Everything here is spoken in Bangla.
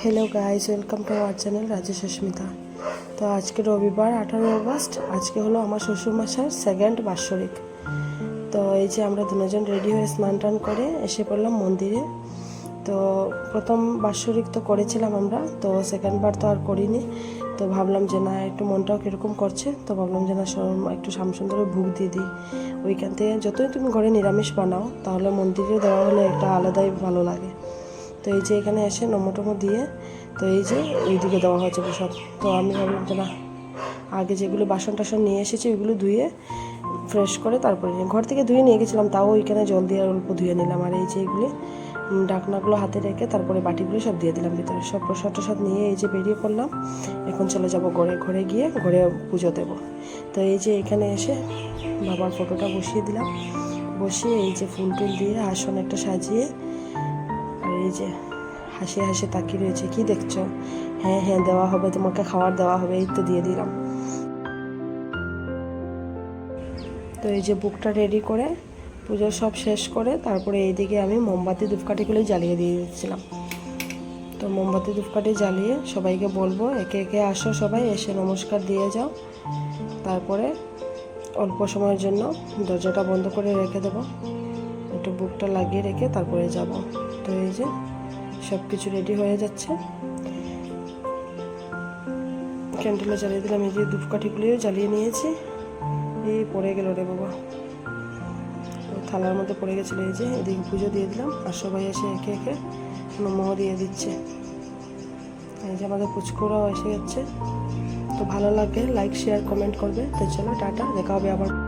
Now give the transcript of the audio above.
Hello guys welcome to our channel Rajesh Susmita তো আজকে রবিবার, আঠারোই আগস্ট। আজকে হলো আমার শ্বশুরমশার সেকেন্ড বাৎসরিক। তো এই যে আমরা দুজন রেডি হয়ে স্নান টান করে এসে পড়লাম মন্দিরে। তো প্রথম বাৎসরিক তো করেছিলাম আমরা, তো সেকেন্ড বার তো আর করিনি। তো ভাবলাম যে না, একটু মনটাও কীরকম করছে, তো ভাবলাম যে না একটু শ্যামসুন্দরে ভোগ দিয়ে দিই। ওইখান থেকে যতই তুমি ঘরে নিরামিষ বানাও, তাহলে মন্দিরে দেওয়া হলে একটা আলাদাই ভালো লাগে। তো এই যে এখানে এসে নমটমো দিয়ে, তো এই যে এইদিকে দেওয়া হয়েছে সব তো আমি ভাবলাম যে না, আগে যেগুলো বাসন টাসন নিয়ে এসেছি ওইগুলো ধুয়ে ফ্রেশ করে তারপরে ঘর থেকে ধুয়ে নিয়ে গেছিলাম, তাও ওইখানে জল দিয়ে আর অল্প ধুয়ে নিলাম। আর এই যে এগুলি ডাকনাগুলো হাতে রেখে তারপরে বাটিগুলো সব দিয়ে দিলাম ভিতরে। সব প্রসাদ টসাদ নিয়ে এই যে বেরিয়ে পড়লাম। এখন চলে যাব ঘরে ঘরে গিয়ে ঘরে পুজো দেব। তো এই যে এখানে এসে বাবার ফটোটা বসিয়ে দিলাম। বসিয়ে এই যে ফুল টুল দিয়ে আসন একটা সাজিয়ে এই যে হাসি হাসি তাকিয়ে রয়েছে। কি দেখছ? হ্যাঁ হ্যাঁ দেওয়া হবে, তোমাকে খাবার দেওয়া হবে, এই তো দিয়ে দিলাম। তো এই যে বুকটা রেডি করে পুজো সব শেষ করে তারপরে এইদিকে আমি মোমবাতি ধূপকাঠিগুলো জ্বালিয়ে দিয়ে দিচ্ছিলাম। তো মোমবাতি ধূপকাঠি জ্বালিয়ে সবাইকে বলব, একে একে আসো সবাই, এসে নমস্কার দিয়ে যাও। তারপরে অল্প সময়ের জন্য দরজাটা বন্ধ করে রেখে দেবো। একটু বুকটা লাগিয়ে রেখে তারপরে যাব। তো এই যে সব কিছু রেডি হয়ে যাচ্ছে। ক্যান্ডেলও জ্বালিয়ে দিলাম, এই যে ধূপকাঠিগুলিও জ্বালিয়ে নিয়েছি। এই পড়ে গেল রে বাবা। থালার মধ্যে পড়ে গেছিল, এই যে এদিকে পুজো দিয়ে দিলাম, আর সবাই এসে একে একে নমঃ দিয়ে দিচ্ছে। এই যে আমাদের পুচকুরাও এসে যাচ্ছে তো ভালো লাগে লাইক শেয়ার কমেন্ট করবে। তো চলো টাটা, দেখা হবে আবার।